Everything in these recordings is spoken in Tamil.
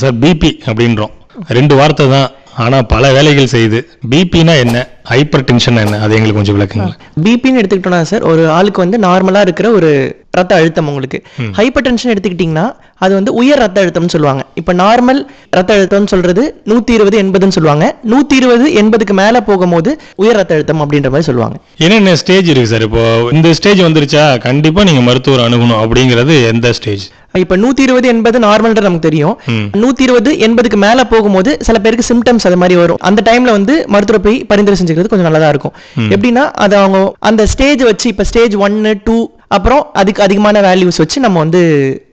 சார் பிபி அப்படின்றோம். ரெண்டு வார்த்தை தான். ஆனா பல வேலைகள் செய்யுது. பிபினா என்ன? ஹைப்பர் டென்ஷன் என்ன? அது எங்களுக்கு கொஞ்சம் விளக்குங்க பிபின்னு எடுத்துக்கிட்டோம்னா சார் ஒரு ஆளுக்கு வந்து நார்மலா இருக்கிற ஒரு ரத்த அழுத்தம் உங்களுக்கு. ஹைப்பர் டென்ஷன் எடுத்துக்கிட்டிங்கன்னா அது வந்து உயர் ரத்த அழுத்தம்னு சொல்லுவாங்க. இப்போ நார்மல் ரத்த அழுத்தம்னு சொல்றது நூத்தி இருபது எண்பதுன்னு சொல்லுவாங்க. நூத்தி இருபது எண்பதுக்கு மேல போகும்போது உயர் ரத்த அழுத்தம் அப்படின்ற மாதிரி சொல்லுவாங்க. என்னென்ன ஸ்டேஜ் இருக்கு சார்? இப்போ இந்த ஸ்டேஜ் வந்துருச்சா? கண்டிப்பா நீங்க மருத்துவர் அணுகணும் அப்படிங்கிறது எந்த ஸ்டேஜ் இப்ப நூத்தி இருபது எண்பது நார்மல்ன்றது நமக்கு தெரியும். நூத்தி இருபது எண்பதுக்கு மேல போகும்போது சில பேருக்கு சிம்டம்ஸ் அது மாதிரி வரும். அந்த டைம்ல வந்து மருத்துவர் போய் பரிந்துரை செஞ்சுக்கிறது கொஞ்சம் நல்லதா இருக்கும். எப்படின்னா அது அவங்க அந்த ஸ்டேஜ் வச்சு இப்ப ஸ்டேஜ் ஒன்னு டூ அப்புறம் அதுக்கு அதிகமான வேல்யூஸ் வச்சு நம்ம வந்து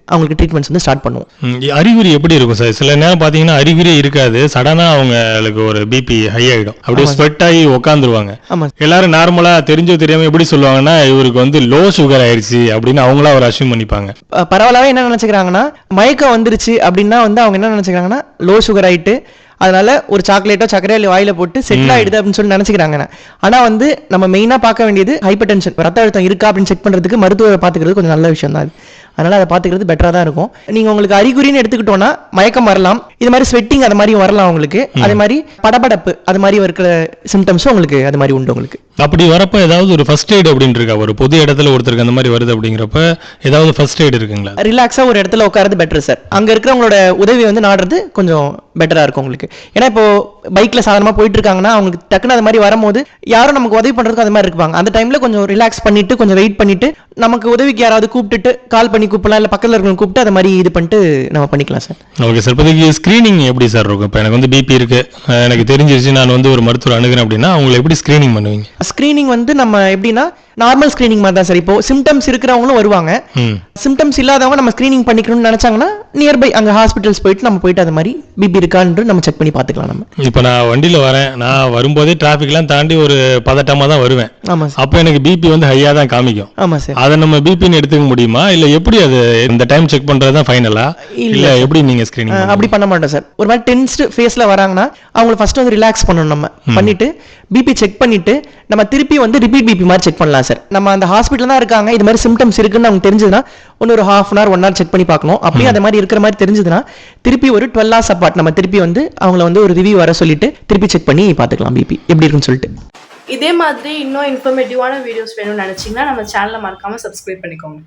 அவங்களுக்கு ட்ரீட்மெண்ட்ஸ் வந்து ஸ்டார்ட் பண்ணுவோம். அறிகுறி எப்படி இருக்கும் சார்? சில நேரம் பாத்தீங்கன்னா அறிகுறியே இருக்காது. சடனா அவங்களுக்கு ஒரு பிபி ஹை ஆயிடும். அப்படியே ஸ்வெட் ஆகி உட்காந்துருவாங்க ஆமா எல்லாரும் நார்மலா தெரிஞ்சோ தெரியாம எப்படி சொல்லுவாங்கன்னா இவருக்கு வந்து லோ சுகர் ஆயிடுச்சு அப்படின்னு அவங்களா ஒரு அசியூம் பண்ணிப்பாங்க. ப- பரவலாவே என்ன நினைச்சுக்கிறாங்கன்னா மயக்கம் வந்துருச்சு அப்படின்னா வந்து அவங்க என்ன நினைச்சுக்கிறாங்கன்னா லோ சுகர் ஆயிட்டு அதனால ஒரு சாக்லேட்டோ சர்க்கரையோ இல்லை வாயில போட்டு செட்டில் ஆயிடுது அப்படின்னு சொல்லி நினைச்சுக்கிறாங்க ஆனா வந்து நம்ம மெயினா பார்க்க வேண்டியது ஹைப்பர் டென்ஷன் ரத்த அழுத்தம் இருக்கா அப்படின்னு செக் பண்றதுக்கு மருத்துவரை பாத்துக்கிறது கொஞ்சம் நல்ல விஷயம் தான் அதனால் அதை பார்த்துக்கிறது பெட்டராக தான் இருக்கும். நீங்கள் உங்களுக்கு அறிகுறின்னு எடுத்துக்கிட்டோன்னா மயக்கம் வரலாம். இது மாதிரி ஸ்வெட்டிங் அது மாதிரி வரலாம் உங்களுக்கு அதே மாதிரி படபடப்பு அது மாதிரி இருக்கிற சிம்டம்ஸும் உங்களுக்கு அது மாதிரி உண்டு உங்களுக்கு. அப்படி வரப்ப ஏதாவது ஒரு ஃபர்ஸ்ட் எய்ட் அப்படின்னு இருக்கா? ஒரு பொது இடத்துல ஒருத்தருக்கு அந்த மாதிரி வருது அப்படிங்கிறப்ப ஏதாவது ஃபர்ஸ்ட் எய்ட் இருக்குங்களா? ரிலாக்ஸா ஒரு இடத்துல உட்காரது பெட்டர் சார் அங்க இருக்கிறவங்களோட உதவி வந்து நாடுறது கொஞ்சம் பெட்டரா இருக்கும் உங்களுக்கு. ஏன்னா இப்போ பைக்ல சாதாரணமா போயிட்டு இருக்காங்கன்னா அவங்களுக்கு டக்குன்னு அது மாதிரி வரும்போது யாரும் நமக்கு உதவி பண்றதுக்கு அது மாதிரி இருப்பாங்க. அந்த டைம்ல கொஞ்சம் ரிலாக்ஸ் பண்ணிட்டு கொஞ்சம் வெயிட் பண்ணிட்டு நமக்கு உதவிக்கு யாராவது கூப்பிட்டுட்டு கால் பண்ணி கூப்பிடலாம் இல்ல பக்கத்துல இருக்கவங்க கூப்பிட்டு அதை மாதிரி இது பண்ணிட்டு நம்ம பண்ணிக்கலாம் சார் ஓகே சார் இப்போதைக்கு ஸ்க்ரீனிங் எப்படி சார் இருக்கும்? இப்போ எனக்கு வந்து பிபி இருக்கு. எனக்கு தெரிஞ்சிருச்சு நான் வந்து ஒரு மருத்துவர் அணுகிறேன் அப்படின்னா அவங்களை எப்படி ஸ்க்ரீனிங் பண்ணுவீங்க? ஸ்கிரீனிங் வந்து நம்ம எப்படின்னா நார்மல் ஸ்கிரீனிங் மாதிரி தான் சார் இப்போ சிம்டம்ஸ் இருக்கிறவங்களும் வருவாங்க. சிம்டம்ஸ் இல்லாதவங்க நம்ம ஸ்கிரீனிங் பண்ணிக்கணும்னு நினைச்சாங்கன்னா நியர்பை அங்க ஹாஸ்பிட்டல்ஸ் போயிட்டு நம்ம போயிட்டு அது மாதிரி பிபி இருக்கான்னு நம்ம செக் பண்ணி பார்த்துக்கலாம் நம்ம. இப்போ நான் வண்டியில் வரேன். நான் வரும்போதே டிராஃபிக்லாம் தாண்டி ஒரு பதட்டமாக தான் வருவேன். ஆமா சார் அப்போ எனக்கு பிபி வந்து ஹையாக தான் காமிக்கும். ஆமா சார் அதை நம்ம பிபின்னு எடுத்துக்க முடியுமா? இல்லை எப்படி அது இந்த டைம் செக் பண்ணுறது தான் ஃபைனலா இல்லை எப்படி நீங்கள் ஸ்க்ரீனிங் அப்படி பண்ண மாட்டோம் சார் ஒரு மாதிரி டென்ஸ்டு ஃபேஸ்ல வராங்கன்னா அவங்கள ஃபர்ஸ்ட் வந்து ரிலாக்ஸ் பண்ணணும் நம்ம. பண்ணிட்டு பிபி செக் பண்ணிட்டு நம்ம திருப்பி வந்து ரிப்பீட் பிபி மாதிரி செக் பண்ணலாம் சார் நம்ம அந்த ஹாஸ்பிட்டல் தான் இருக்காங்க. இது மாதிரி சிம்டம்ஸ் இருக்குன்னு அவங்க தெரிஞ்சதுன்னா ஒன்று ஒரு half an hour one hour check பண்ணி பார்க்கணும். அப்படியே அந்த மாதிரி இருக்கிற மாதிரி தெரிஞ்சதுன்னா திருப்பி ஒரு டுவெல் ஹவர்ஸ் அப்பார்ட் நம்ம திருப்பி வந்து அவங்கள வந்து ஒரு ரிவ்யூ வர சொல்லிட்டு திருப்பி செக் பண்ணி பார்த்துக்கலாம் பிபி எப்படி இருக்குன்னு சொல்லிட்டு. இதே மாதிரி இன்னும் இன்ஃபர்மேட்டிவான வீடியோஸ் வேணும்னு நினச்சிங்கன்னா நம்ம சேனலை மறக்காமல் சப்ஸ்கிரைப் பண்ணிக்கோங்க.